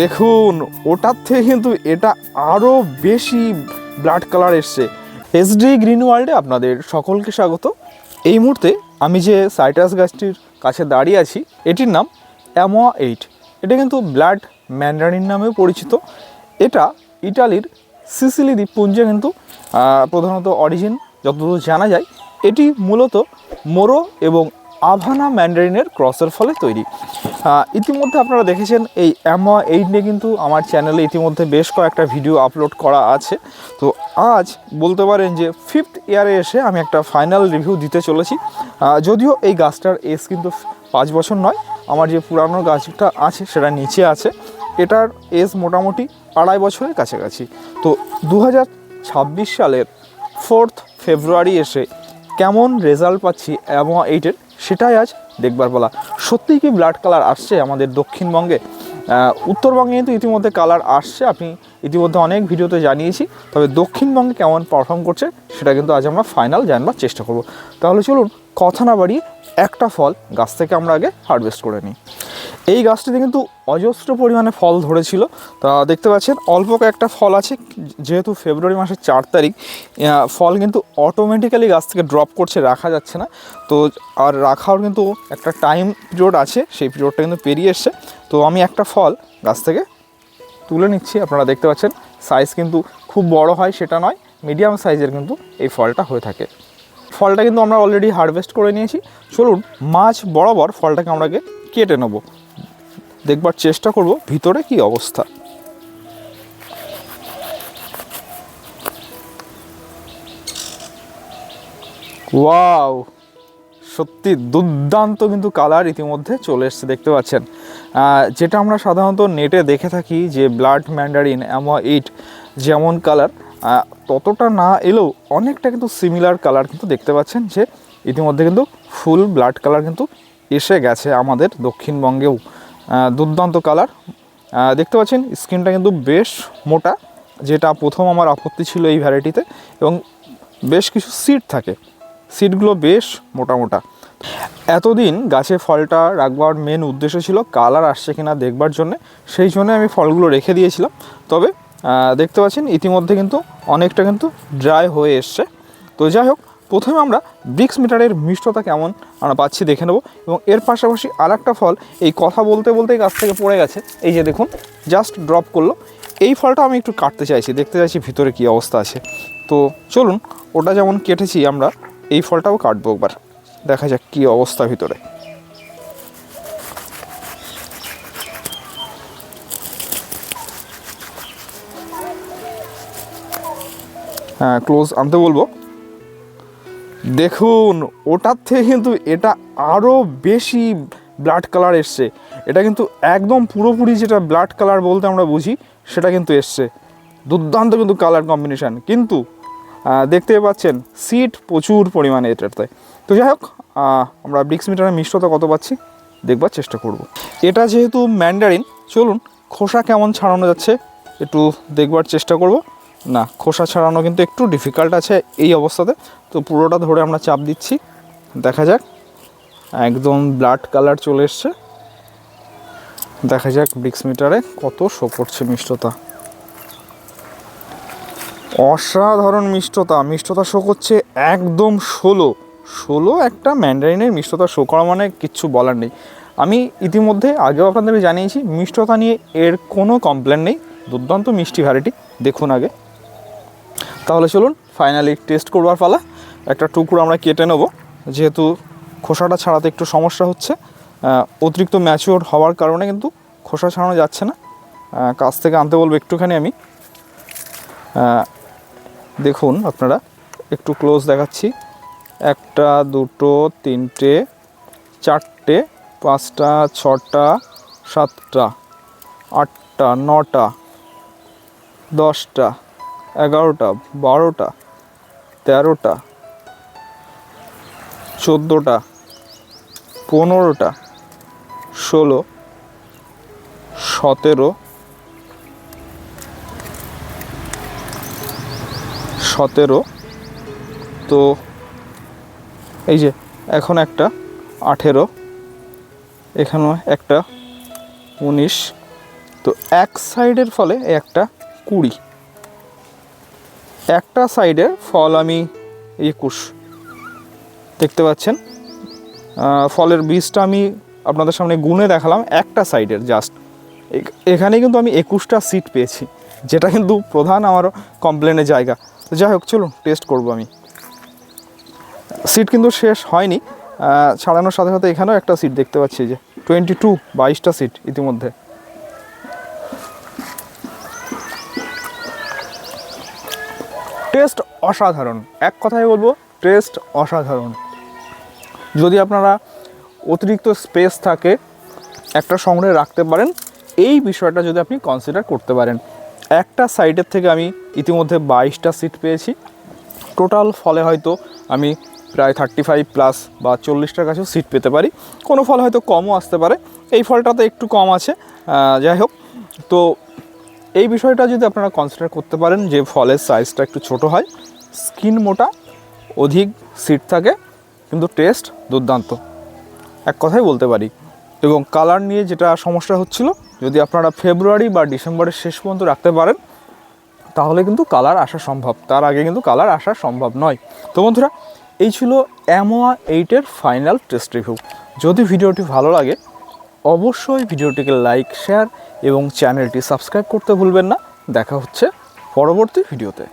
দেখুন, ওটার থেকে কিন্তু এটা আরও বেশি ব্লাড কালার এসছে। এসডি গ্রিন ওয়ার্ল্ডে আপনাদের সকলকে স্বাগত। এই মুহূর্তে আমি যে সাইট্রাস গাছটির কাছে দাঁড়িয়ে আছি, এটির নাম অ্যামোয়া এইট এটা কিন্তু ব্লাড ম্যান্ডারিন নামেও পরিচিত। এটা ইটালির সিসিলি দ্বীপপুঞ্জে কিন্তু প্রধানত অরিজিন যতদূর জানা যায়, এটি মূলত মোরো এবং আভানা ম্যান্ডারিনের ক্রসের ফলে তৈরি। ইতিমধ্যে আপনারা দেখেছেন এই অ্যামা এইট নিয়ে কিন্তু আমার চ্যানেলে ইতিমধ্যে বেশ কয়েকটা ভিডিও আপলোড করা আছে। তো আজ বলতে পারেন যে ফিফথ ইয়ারে এসে আমি একটা ফাইনাল রিভিউ দিতে চলেছি। যদিও এই গাছটার এজ কিন্তু পাঁচ বছর নয়, আমার যে পুরানো গাছটা আছে সেটা নিচে আছে। এটার এজ মোটামুটি আড়াই বছরের কাছাকাছি। তো দু ছাব্বিশ সালের ফোর্থ ফেব্রুয়ারি এসে কেমন রেজাল্ট পাচ্ছি এবং এইটের? সেটাই আজ দেখবার বলা সত্যিই কি ব্লাড কালার আসছে আমাদের দক্ষিণবঙ্গে? উত্তরবঙ্গে কিন্তু ইতিমধ্যে কালার আসছে। আপনি ইতিমধ্যে অনেক ভিডিওতে জানিয়েছি, তবে দক্ষিণবঙ্গে কেমন পারফর্ম করছে সেটা কিন্তু আজ আমরা ফাইনাল জানবার চেষ্টা করব। তাহলে চলুন কথা না বাড়িয়ে একটা ফল গাছ থেকে আমরা আগে হারভেস্ট করে নিই। এই গাছটিতে কিন্তু অজস্র পরিমাণে ফল ধরেছিল। তা দেখতে পাচ্ছেন, অল্প কয়েকটা ফল আছে, যেহেতু ফেব্রুয়ারি মাসের চার তারিখ ফল কিন্তু অটোমেটিক্যালি গাছ থেকে ড্রপ করছে, রাখা যাচ্ছে না। তো আর রাখার কিন্তু একটা টাইম পিরিয়ড আছে, সেই পিরিয়ডটা কিন্তু পেরিয়ে এসছে। তো আমি একটা ফল গাছ থেকে তুলে নিচ্ছি, আপনারা দেখতে পাচ্ছেন সাইজ কিন্তু খুব বড় হয়, সেটা নয় মিডিয়াম সাইজের কিন্তু এই ফলটা হয়ে থাকে। ফলটা কিন্তু আমরা অলরেডি হারভেস্ট করে নিয়েছি। চলুন, মাছ বরাবর ফলটাকে আমরা আগে কেটে নেব। দেখবার চেষ্টা করব, ভিতরে কি অবস্থা। ওয়াও সত্যি দুর্দান্ত কিন্তু কালার ইতিমধ্যে চলে এসছে, দেখতে পাচ্ছেন। যেটা আমরা সাধারণত নেটে দেখে থাকি যে ব্লাড ম্যান্ডারিন অ্যামা এইট যেমন কালার ততটা না এলেও অনেকটা কিন্তু সিমিলার কালার কিন্তু দেখতে পাচ্ছেন যে ইতিমধ্যে কিন্তু ফুল ব্লাড কালার কিন্তু এসে গেছে আমাদের দক্ষিণবঙ্গেও। দুর্দান্ত কালার দেখতে পাচ্ছেন স্কিনটা কিন্তু বেশ মোটা, যেটা প্রথম আমার আপত্তি ছিল এই ভ্যারাইটিতে এবং বেশ কিছু সিট থাকে। সিটগুলো বেশ মোটা মোটা। এতদিন গাছে ফলটা রাখবার মেন উদ্দেশ্য ছিল কালার আসছে কিনা দেখবার জন্য, সেই জন্য আমি ফলগুলো রেখে দিয়েছিলাম। তবে দেখতে পাচ্ছেন ইতিমধ্যে কিন্তু অনেকটা কিন্তু ড্রাই হয়ে এসছে। তো যাই হোক, প্রথমে আমরা ব্রিক্স মিটারের মিষ্টতা কেমন আমরা পাচ্ছি দেখে নেব এবং এর পাশাপাশি আর একটা ফল এই কথা বলতে বলতেই গাছ থেকে পড়ে গেছে। এই যে দেখুন জাস্ট ড্রপ করল। এই ফলটা আমি একটু কাটতে চাইছি, দেখতে চাইছি ভিতরে কী অবস্থা আছে। তো চলুন, ওটা যেমন কেটেছি আমরা, এই ফলটাও কাটবো একবার। দেখা যাক কী অবস্থা ভিতরে। হ্যাঁ ক্লোজ আনতে বলব। দেখুন, ওটার থেকে কিন্তু এটা আরও বেশি ব্লাড কালার এসছে। এটা কিন্তু একদম পুরোপুরি যেটা ব্লাড কালার বলতে আমরা বুঝি, সেটা কিন্তু এসছে। দুর্দান্ত কিন্তু কালার কম্বিনেশান কিন্তু দেখতে পাচ্ছেন সিট প্রচুর পরিমাণে এটাতে। তো যাই হোক আমরা ব্রিক্স মিটারের মিষ্টতা কত পাচ্ছি দেখবার চেষ্টা করব। এটা যেহেতু ম্যান্ডারিন চলুন খোসা কেমন ছাড়ানো যাচ্ছে একটু দেখবার চেষ্টা করব। না, খোসা ছাড়ানো কিন্তু একটু ডিফিকাল্ট আছে এই অবস্থাতে। তো পুরোটা ধরে আমরা চাপ দিচ্ছি। দেখা যাক, একদম ব্লাড কালার চলে এসছে। দেখা যাক ব্রিক্স মিটারে কত শো করছে মিষ্টতা। অসাধারণ মিষ্টতা মিষ্টতা শো করছে একদম ষোলো। ষোলো একটা ম্যান্ডারিনের মিষ্টতা শো করা মানে কিচ্ছু বলার নেই। আমি ইতিমধ্যে আগেও আপনাদের জানিয়েছি, মিষ্টতা নিয়ে এর কোনো কমপ্লেন নেই। দুর্দান্ত মিষ্টি ভ্যারাইটি দেখুন আগে। তাহলে চলুন ফাইনালি টেস্ট করবার পালা। একটা টুকরো আমরা কেটে নেব। যেহেতু খোসাটা ছাড়াতে একটু সমস্যা হচ্ছে অতিরিক্ত ম্যাচিওর হওয়ার কারণে কিন্তু খোসা ছাড়ানো যাচ্ছে না। কাছ থেকে আনতে বলব একটুখানি আমি। দেখুন আপনারা, একটু ক্লোজ দেখাচ্ছি। একটা, দুটো, তিনটে, চারটে, পাঁচটা, ছটা, সাতটা, আটটা, নটা, দশটা, এগারোটা, বারোটা, তেরোটা, চোদ্দোটা, পনেরোটা, ষোলো, সতেরো সতেরো, তো এই যে, এখন একটা, আঠেরো, এখানেও একটা, উনিশ, তো এক সাইডের ফলে একটা কুড়ি। একটা সাইডের ফল আমি একুশ। দেখতে পাচ্ছেন? ফলের বীজটা আমি আপনাদের সামনে গুনে দেখালাম একটা সাইডের জাস্ট। এখানে কিন্তু আমি একুশটা সিট পেয়েছি, যেটা কিন্তু প্রধান আমার কমপ্লেনের জায়গা। তো যাই হোক, চলুন টেস্ট করব আমি। সিট কিন্তু শেষ হয়নি। ছাড়ানোর সাথে সাথে এখানেও একটা সিট দেখতে পাচ্ছি যে টোয়েন্টি টু বাইশটা সিট ইতিমধ্যে। টেস্ট অসাধারণ। এক কথায় বলব, টেস্ট অসাধারণ। যদি আপনারা অতিরিক্ত স্পেস থাকে, একটা সংগ্রহে রাখতে পারেন, এই বিষয়টা যদি আপনি কনসিডার করতে পারেন। একটা সাইডের থেকে আমি ইতিমধ্যে বাইশটা সিট পেয়েছি। টোটাল ফলে হয়তো আমি প্রায় থার্টি ফাইভ প্লাস বা চল্লিশটার কাছেও সিট পেতে পারি। কোনো ফল হয়তো কমও আসতে পারে। এই ফলটাতে একটু কম আছে। যাই হোক। তো এই বিষয়টা যদি আপনারা কনসিডার করতে পারেন যে ফলের সাইজটা একটু ছোট হয় স্কিন মোটা, অধিক সিট থাকে, কিন্তু টেস্ট দুর্দান্ত। এক কথাই বলতে পারি। এবং কালার নিয়ে যেটা সমস্যা হচ্ছিল, যদি আপনারা ফেব্রুয়ারি বা ডিসেম্বরের শেষ পর্যন্ত রাখতে পারেন, তাহলে কিন্তু কালার আসা সম্ভব। তার আগে কিন্তু কালার আসা সম্ভব নয়। তো বন্ধুরা এই ছিল অ্যামোয়া এইটের ফাইনাল টেস্ট রিভিউ যদি ভিডিওটি ভালো লাগে, অবশ্যই ভিডিওটিকে লাইক শেয়ার এবং চ্যানেলটি সাবস্ক্রাইব করতে ভুলবেন না। দেখা হচ্ছে পরবর্তী ভিডিওতে।